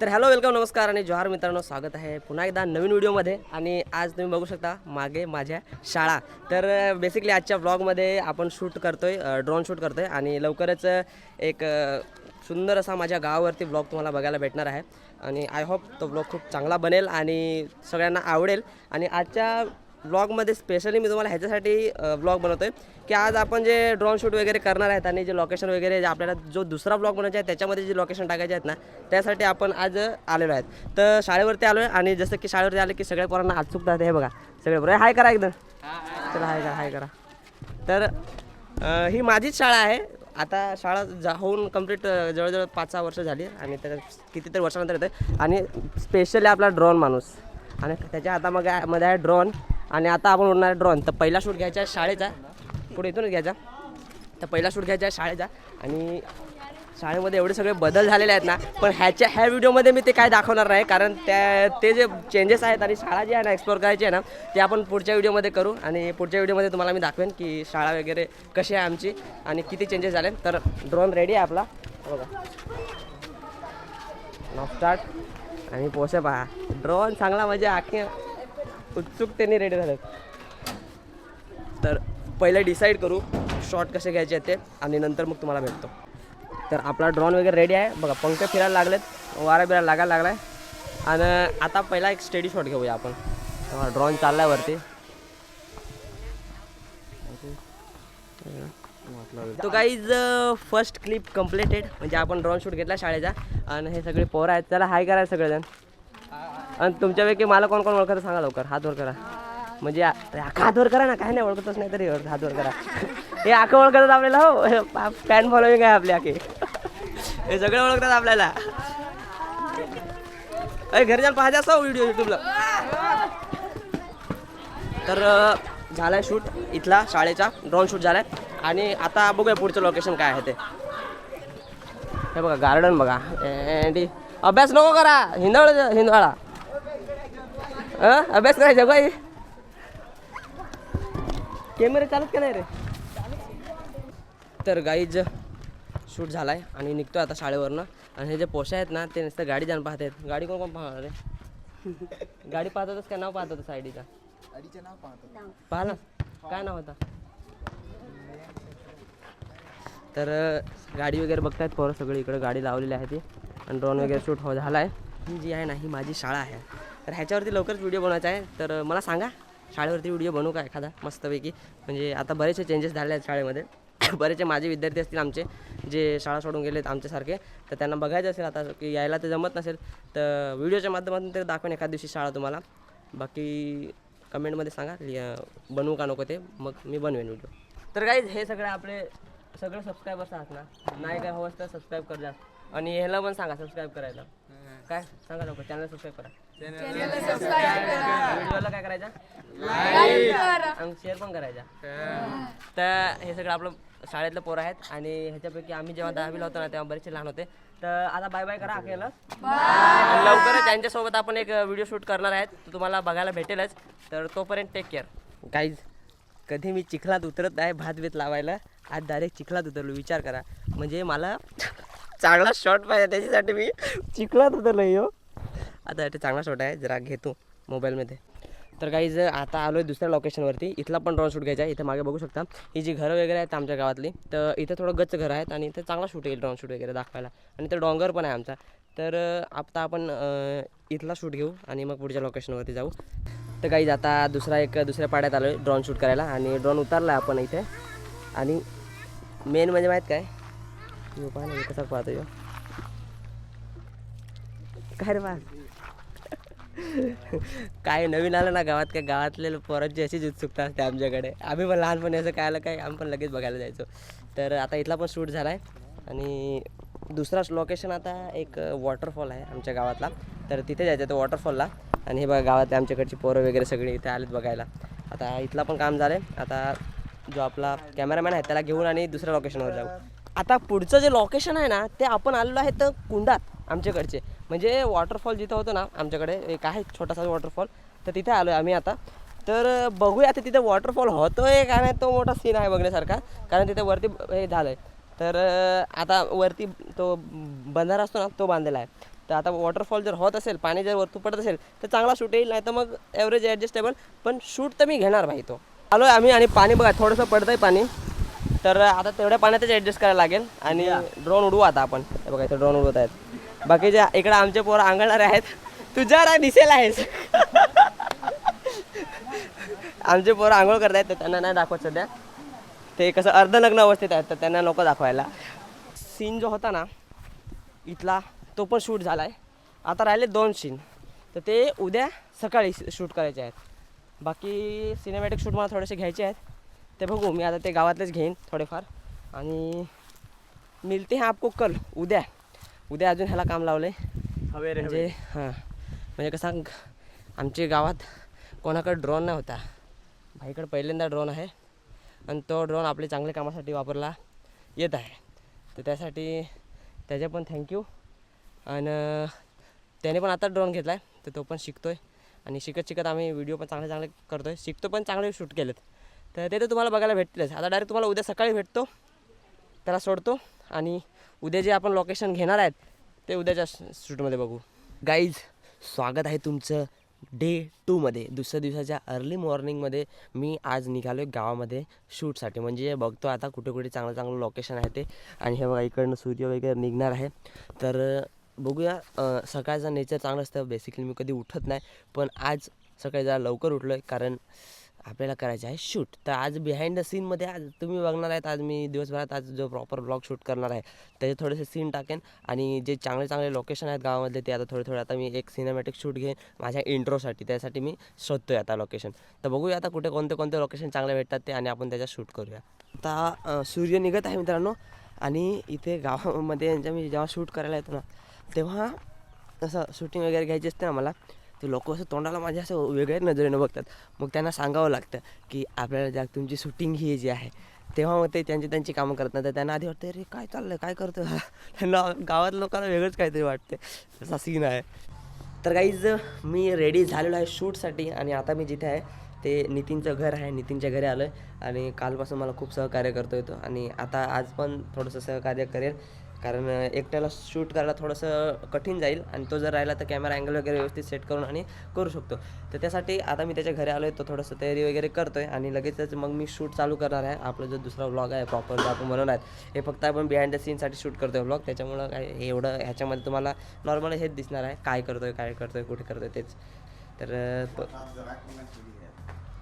तर hello welcome नमस्कार आणि जोहार मित्रांनो स्वागत आहे पुन्हा एकदा नवीन व्हिडिओमध्ये. आणि आज तुम्ही बघू शकता मागे माझ्या शाळा. तर बेसिकली आजच्या ब्लॉगमध्ये आपण शूट करतोय ड्रोन शूट करतोय आणि लवकरच एक सुंदर असा माझ्या गावावरती ब्लॉग तुम्हाला बघायला भेटणार आहे. आणि आय होप तो ब्लॉग खूप चांगला बनेल आणि सगळ्यांना आवडेल. आणि आजच्या ब्लॉगमध्ये स्पेशली मी तुम्हाला ह्याच्यासाठी ब्लॉग बनवतो आहे की आज आपण जे ड्रोन शूट वगैरे करणार आहेत आणि जे लोकेशन वगैरे जे आपल्याला जो दुसरा ब्लॉग बनवायचा आहे त्याच्यामध्ये जे लोकेशन टाकायचे आहेत ना त्यासाठी आपण आज आलेलो आहेत. तर शाळेवरती आलो आहे आणि जसं की शाळेवरती आलं की सगळ्या पोरांना उत्सुकता हे बघा. सगळे बरोबर हाय करा एकदम चला हाय करा हाय करा. तर ही माझीच शाळा आहे. आता शाळा जा होऊन कंप्लीट जवळजवळ पाच सहा वर्ष झाली आणि त्याच्या कितीतरी वर्षानंतर येते आणि स्पेशली आपला ड्रोन माणूस. आणि त्याच्या हातामध्ये मध्ये आहे ड्रोन. आणि आता आपण उडणार आहे ड्रोन तर पहिला शूट घ्यायचा आहे शाळेचा. पुढे इथूनच घ्यायचा. तर पहिला शूट घ्यायचा आहे शाळेचा. आणि शाळेमध्ये एवढे सगळे बदल झालेले आहेत ना पण ह्याच्या ह्या व्हिडिओमध्ये मी ते काय दाखवणार नाही कारण त्या ते जे चेंजेस आहेत आणि शाळा जी आहे ना एक्सप्लोर करायची आहे ना ते आपण पुढच्या व्हिडिओमध्ये करू. आणि पुढच्या व्हिडिओमध्ये तुम्हाला मी दाखवेन की शाळा वगैरे कशी आहे आमची आणि किती चेंजेस झाले. तर ड्रोन रेडी आहे आपला. बघा. नॉ स्टार्ट आणि पोसे पहा. ड्रोन चांगला म्हणजे आखी. उत्सुकतेने रेडी झालेत. तर पहिले डिसाईड करू शॉट कसे घ्यायचे आहेत ते आणि नंतर मग तुम्हाला भेटतो. तर आपला ड्रॉन वगैरे रेडी आहे. बघा पंख फिरायला लागलेत वारा बिरा लागायला लागला आहे आणि आता पहिला एक स्टेडी शॉट घेऊया आपण. ड्रॉन चाललाय वरती. तो काहीज फर्स्ट क्लिप कम्प्लिटेड म्हणजे आपण ड्रॉन शूट घेतला शाळेचा. आणि हे सगळे पोरं आहेत. त्याला हाय करायला सगळेजण. आणि तुमच्यापैकी मला कोण कोण ओळखतं सांगा लवकर. हात वर करा. म्हणजे हात वर करा ना काय नाही ओळखतच नाही तरी हात वर करा. हे आखं ओळखतात आपल्याला हो. फॅन फॉलोविंग आहे आपली आखे. हे सगळे ओळखतात आपल्याला. अरे घरी जाऊन पाहायचा असं व्हिडिओ युट्यूबला. तर झालाय शूट इथला शाळेचा. ड्रोन शूट झालाय. आणि आता बघूया पुढचं लोकेशन काय आहे ते. हे बघा गार्डन बघा. अँडी अभ्यास नको करा. हिंदळ हिंदवाळा. अं? अभ्यास करायचा बाई? कॅमेरे चालत का नाही रे? तर गाईज शूट झालाय आणि निघतो आता शाळेवरनं. आणि हे जे पोशा आहेत ना ते नुसतं गाडी जाऊन पाहत आहेत गाडी कोण कोण पाहणार रे? गाडी पाहतातच काय नाव पाहत होतं सायडीचा पाहिलं काय नाव होता? तर गाडी वगैरे बघतायत पोरं सगळी. इकडे गाडी लावलेली आहे ती. आणि ड्रोन वगैरे शूट हो झाला आहे ही जी आहे ना ही माझी शाळा आहे. तर ह्याच्यावरती लवकरच व्हिडिओ बनवायचा आहे. तर मला सांगा शाळेवरती व्हिडिओ बनवू का एखादा मस्तपैकी? म्हणजे आता बरेचसे चेंजेस झाले आहेत शाळेमध्ये. बरेचसे माझे विद्यार्थी असतील आमचे जे शाळा सोडून गेलेत आमच्यासारखे. तर त्यांना बघायचं असेल आता की यायला तर जमत नसेल. तर व्हिडिओच्या माध्यमातून ते दाखवेन एखाद दिवशी शाळा तुम्हाला. बाकी कमेंटमध्ये सांगा बनवू का नको ते. मग मी बनवेन व्हिडिओ तर काहीच हे सगळे आपले सगळे सबस्क्रायबर्स आहात ना. नाही काय हवं तर सबस्क्राईब कर जा आणि ह्याला पण सांगा सबस्क्राईब करायला. काय? सांगा लवकर चॅनल सबस्क्राईब करा. व्हिडिओला काय करायचा? आणि शेअर पण करायचा. तर हे सगळं आपलं शाळेतलं पोरं आहेत आणि ह्याच्यापैकी आम्ही जेव्हा दहावीला होतो ना तेव्हा बरेचसे लहान होते. तर आता बाय बाय करा अखेरला. लवकरच त्यांच्यासोबत आपण एक व्हिडिओ शूट करणार आहेत. तो तुम्हाला बघायला भेटेलच. तर तोपर्यंत टेक केअर गाईज कधी मी चिखलात उतरत आहे भात बीत लावायला. आज डायरेक्ट चिखलात उतरलो. विचार करा. म्हणजे मला चांगला शॉट पाहिजे त्याच्यासाठी मी चिखलात तर यो हो. आता चांगला शॉट आहे जरा घेतो मोबाईलमध्ये तर काही जर आता आलो आहे दुसऱ्या लोकेशनवरती इथला पण ड्रोन शूट घ्यायचा आहे इथं मागे बघू शकता. ही जी घरं वगैरे आहेत आमच्या गावातली तर इथं थोडं गच्च घरं आहेत आणि इथं चांगला शूट येईल ड्रोन शूट वगैरे दाखवायला. आणि तर डोंगर पण आहे आमचा. तर आता आपण इथला शूट घेऊ आणि मग पुढच्या लोकेशनवरती जाऊ. तर काही आता दुसरा एक दुसऱ्या पाड्यात आलो आहे ड्रोन शूट करायला. आणि ड्रोन उतारला आहे आपण इथे. आणि मेन म्हणजे माहीत काय? यो पाहा ना कसा पाहतो यो काय रे बा काय नवीन आलं ना गावात काय गावातले पोरांची अशीच उत्सुकता असते आमच्याकडे आम्ही पण लहानपणी असं काय आलं काय आम्ही पण लगेच बघायला जायचो तर आता इथला पण शूट झाला आहे आणि दुसरा लोकेशन आता एक वॉटरफॉल आहे आमच्या गावातला तर तिथे जायचं आहे तो वॉटरफॉलला आणि हे बघा गावात आमच्याकडची पोरं वगैरे सगळी इथे आलेत बघायला आता इथला पण काम झालं आहे आता जो आपला कॅमेरामॅन आहे त्याला घेऊन आणि दुसऱ्या लोकेशनवर जाऊ आता पुढचं जे लोकेशन आहे ना ते आपण आलेलो आहे तर कुंडात आमच्याकडचे. म्हणजे वॉटरफॉल जिथं होतं ना आमच्याकडे एक आहे छोटासा वॉटरफॉल तर तिथे आलो आहे आम्ही आता. तर बघूया आता तिथे वॉटरफॉल होतो आहे का नाही तो मोठा सीन आहे बघण्यासारखा कारण तिथे वरती हे झालं आहे तर आता वरती तो बंधारा असतो ना तो बांधलेला आहे. तर आता वॉटरफॉल जर होत असेल पाणी जर वरतून पडत असेल तर चांगला शूट येईल नाही तर मग ॲव्हरेज ॲडजस्टेबल पण शूट तर मी घेणार भाई तो. आलो आहे आम्ही आणि पाणी बघा थोडंसं पडतं आहे पाणी. तर आता तेवढ्या पाण्यातच ॲडजस्ट करायला लागेल आणि ड्रोन उडवू आता आपण. हे बघा इथं ड्रोन उडवत आहेत बाकीचे इकडे आमचे पोरं आंगणारे आहेत तुझ्या राय दिसेल आहेस. आमचे पोरं आंघोळ करत आहेत तर त्यांना नाही दाखवत सध्या. ते कसं अर्धनग्न अवस्थेत आहेत तर त्यांना नको दाखवायला. सीन जो होता ना इथला तो पण शूट झाला आहे आता राहिले दोन सीन तर ते उद्या सकाळी शूट करायचे आहेत. बाकी सिनेमॅटिक शूट मला थोडेसे घ्यायचे आहेत. ते बघू मी आता ते गावातलेच घेईन थोडेफार. आणि मिळते हैं आपको कल उद्या. उद्या अजून ह्याला काम लावलं आहे हवे रे म्हणजे हां. म्हणजे कसं आमच्या गावात कोणाकडे ड्रोन नाही होता भाईकडे पहिल्यांदा ड्रोन आहे. आणि तो ड्रोन आपल्या चांगल्या कामासाठी वापरला येत आहे. तर त्यासाठी त्याचे पण थँक्यू आणि त्याने पण आता ड्रोन घेतला आहे तर तो पण शिकतो आहे आणि शिकत शिकत आम्ही व्हिडिओ पण चांगले चांगले करतो आहे शिकतो पण चांगले शूट केलेत. तर ते तर तुम्हाला बघायला भेटतीलच. आता डायरेक्ट तुम्हाला उद्या सकाळी भेटतो. त्याला सोडतो आणि उद्या जे आपण लोकेशन घेणार आहेत ते उद्याच्या शूटमध्ये बघू. गाईज स्वागत आहे तुमचं डे टूमध्ये दुसऱ्या दिवसाच्या अर्ली मॉर्निंगमध्ये मी आज निघालो आहे गावामध्ये शूटसाठी. म्हणजे बघतो आता कुठे कुठे चांगलं चांगलं लोकेशन आहे ते. आणि हे बघा इकडनं सूर्य वगैरे निघणार आहे. तर बघूया सकाळचा सकाळचं नेचर चांगलं असतं. बेसिकली मी कधी उठत नाही. पण आज सकाळी जरा लवकर उठलो आहे कारण आपल्याला करायचं आहे? शूट तर आज बिहाइंड द सीनमध्ये आज तुम्ही बघणार आहेत आज मी दिवसभरात आज जो प्रॉपर ब्लॉग शूट करणार आहे त्याचे थोडेसे सीन टाकेन. आणि जे चांगले चांगले लोकेशन आहेत गावामधले ते आता थोडे थोडे आता मी एक सिनेमॅटिक शूट घेईन माझ्या इंट्रोसाठी त्यासाठी मी शोधतो आहे आता लोकेशन तर बघूया आता कुठे कोणते कोणते लोकेशन चांगले भेटतात ते आणि आपण त्याच्यात शूट करूया. आता सूर्य निघत आहे मित्रांनो. आणि इथे गावामध्ये यांच्या मी जेव्हा शूट करायला येतो ना तेव्हा असं शूटिंग वगैरे घ्यायची असते ना मला ते लोक असं तोंडाला माझ्या असं वेगळ्या नजरेनं बघतात. मग त्यांना सांगावं लागतं की आपल्याला ज्या तुमची शूटिंग ही जी आहे तेव्हा मग ते त्यांची त्यांची कामं करत नाही तर त्यांना आधी वाटतं अरे काय चाललं काय करतो त्यांना गावात लोकांना वेगळंच काहीतरी वाटते असा सीन आहे. तर काहीच मी रेडी झालेलो आहे शूटसाठी आणि आता मी जिथे आहे ते नितीनचं घर आहे. नितीनच्या घरी आलो आहे आणि कालपासून मला खूप सहकार्य करतो येतो आणि आता आज पण थोडंसं सहकार्य करेल. कारण एकट्याला शूट करायला थोडंसं कठीण जाईल आणि तो जर राहिला तर कॅमेरा अँगल वगैरे व्यवस्थित सेट करून आणि करू शकतो. तर त्यासाठी आता मी त्याच्या घरी आलो आहे तो थोडंसं तयारी वगैरे करतो आहे आणि लगेचच मग मी शूट चालू करणार आहे. आपला जो दुसरा व्लॉग आहे प्रॉपर जो आपण बनवणार आहे हे फक्त आपण बिहाइंड द सीनसाठी शूट करतो आहे व्लॉग त्याच्यामुळं काय हे एवढं ह्याच्यामध्ये तुम्हाला नॉर्मल हेच दिसणार आहे. काय करतो आहे काय करतो आहे कुठे करतो आहे तेच. तर प-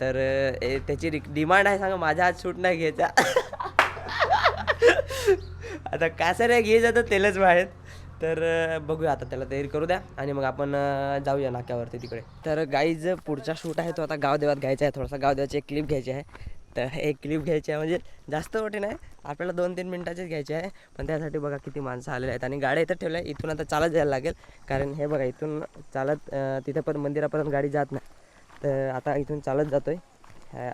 तर ए, त्याची डिमांड आहे सांगा माझ्या आज शूट नाही घ्यायचा. आता कासाऱ्या घे जातं तेलच बाहेर. तर बघूया आता त्याला तयारी करू द्या. आणि मग आपण जाऊया नाक्यावरती तिकडे. तर गाईज पुढचा शूट आहे तो आता गावदेवात घ्यायचा आहे. थोडासा गावदेवाची एक क्लिप घ्यायची आहे. तर एक क्लिप घ्यायची आहे म्हणजे जास्त मोठी नाही. आपल्याला दोन तीन मिनटाचीच घ्यायची आहे. पण त्यासाठी बघा किती माणसं आलेले आहेत. आणि गाड्या इथं ठेवल्या. इथून आता चालत जायला लागेल. कारण हे बघा इथून चालत तिथं पण मंदिरापर्यंत गाडी जात नाही. तर आता इथून चालत जातो आहे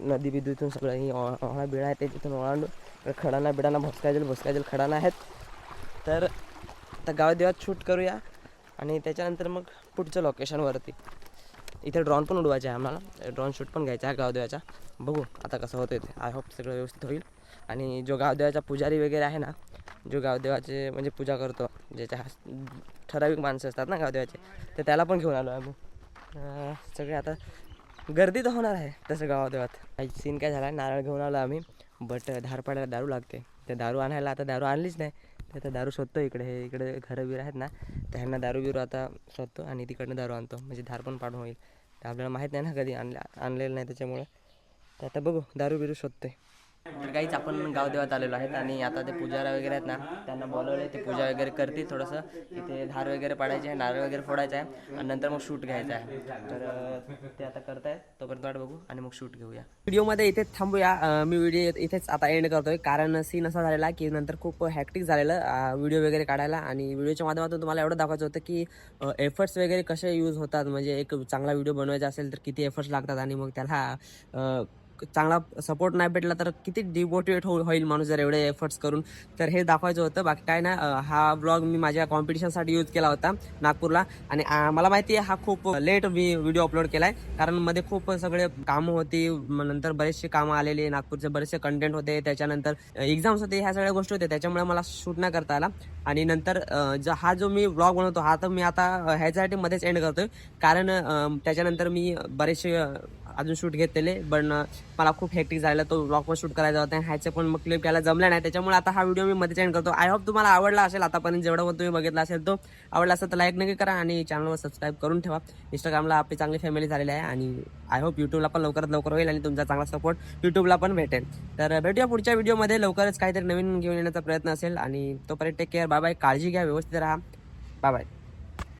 नदी बिदू सगळं ही ओळा ओळा बिळा आहे ते तिथून ओळांडून खडाना बिडाना भोसकायजेल भोसकायजेल खडाना आहेत. तर आता गावदेवात शूट करूया आणि त्याच्यानंतर मग पुढच्या लोकेशनवरती इथे ड्रॉन पण उडवायचे आहे आम्हाला. ड्रॉन शूट पण घ्यायचा आहे गावदेवाचा बघू आता कसं होतं ते. आय होप सगळं व्यवस्थित होईल. आणि जो गावदेवाचा पुजारी वगैरे आहे ना जो गावदेवाचे म्हणजे पूजा करतो ज्याच्या ठराविक माणसं असतात ना गावदेवाचे तर त्याला पण घेऊन आलो आम्ही. सगळे आता गर्दी तर होणार आहे तसं गावादेवात सीन काय झाला? नारळ घेऊन आलो आम्ही. बट धार पाडायला दारू लागते. ते दारू आणायला आता दारू आणलीच नाही. तर आता दारू शोधतो इकडे. हे इकडे घरं बिरं आहेत ना तर ह्यांना दारू बिरू आता शोधतो आणि तिकडनं दारू आणतो. म्हणजे धार पण पाडून होईल. तर आपल्याला माहीत नाही ना कधी आणल्या आणलेलं नाही त्याच्यामुळे. तर आता बघू दारू बिरू शोधतोय. तर काहीच आपण गावदेवात आलेलो आहेत आणि आता ते पुजारा वगैरे आहेत ना त्यांना बोलवले ते पूजा वगैरे करतील थोडंसं. इथे धार वगैरे पाडायचे आहे नारळ वगैरे फोडायचं आहे आणि नंतर मग शूट घ्यायचं आहे. तर ते आता करतायत. तोपर्यंत वाट बघू आणि मग शूट घेऊया. व्हिडिओमध्ये इथेच थांबूया. मी व्हिडिओ इथेच आता एंड करतोय. कारण सीन असा झालेला की नंतर खूप हॅक्टिक झालेलं व्हिडिओ वगैरे काढायला. आणि व्हिडिओच्या माध्यमातून तुम्हाला एवढं दाखवायचं होतं की एफर्ट्स वगैरे कसे यूज होतात. म्हणजे एक चांगला व्हिडिओ बनवायचा असेल तर किती एफर्ट्स लागतात आणि मग त्याला चांगला सपोर्ट नाही भेटला तर किती डिमोटिवेट हो होईल माणूस जर एवढे एफर्ट्स करून. तर हे दाखवायचं होतं. बाकी काय ना हा ब्लॉग मी माझ्या कॉम्पिटिशनसाठी यूज केला होता नागपूरला. आणि मला माहिती आहे हा खूप लेट मी व्हिडिओ अपलोड केला आहे कारण मध्ये खूप सगळे कामं होती. नंतर बरेचसे कामं आलेले. नागपूरचे बरेचसे कंटेंट होते. त्याच्यानंतर एक्झाम्स होते. ह्या सगळ्या गोष्टी होत्या. त्याच्यामुळे मला शूट नाही करता आला. आणि नंतर जो ज- हा जो मी ब्लॉग बनवतो हा तर मी आता ह्याच्यासाठी मध्येच एंड करतोय. कारण त्याच्यानंतर मी बरेचसे अजून शूट घेतलेले पण मला खूप हेक्टिक झालं तो ब्लॉगवर शूट करायचा होता ह्याचे पण मग क्लिप घ्यायला जमला नाही. त्याच्यामुळे आता हा व्हिडिओ मी मध्ये चेंड करतो. आय होप तुम्हाला आवडला असेल आतापर्यंत जेवढं पण तुम्ही बघितला असेल तो. आवडला असेल तर लाईक नक्की करा आणि चॅनलवर सबस्क्राईब करून ठेवा. इंस्टाग्रामला आपली चांगली फॅमिली झालेली आहे आणि आय होप यूट्यूबला पण लवकरात लवकर होईल आणि तुमचा चांगला सपोर्ट यूट्यूबला पण भेटेल. तर भेटूया पुढच्या व्हिडिओमध्ये लवकरच काहीतरी नवीन घेऊन येण्याचा प्रयत्न असेल आणि तोपर्यंत टेक केअर बाय बाय काळजी घ्या. व्यवस्थित राहा. Bye bye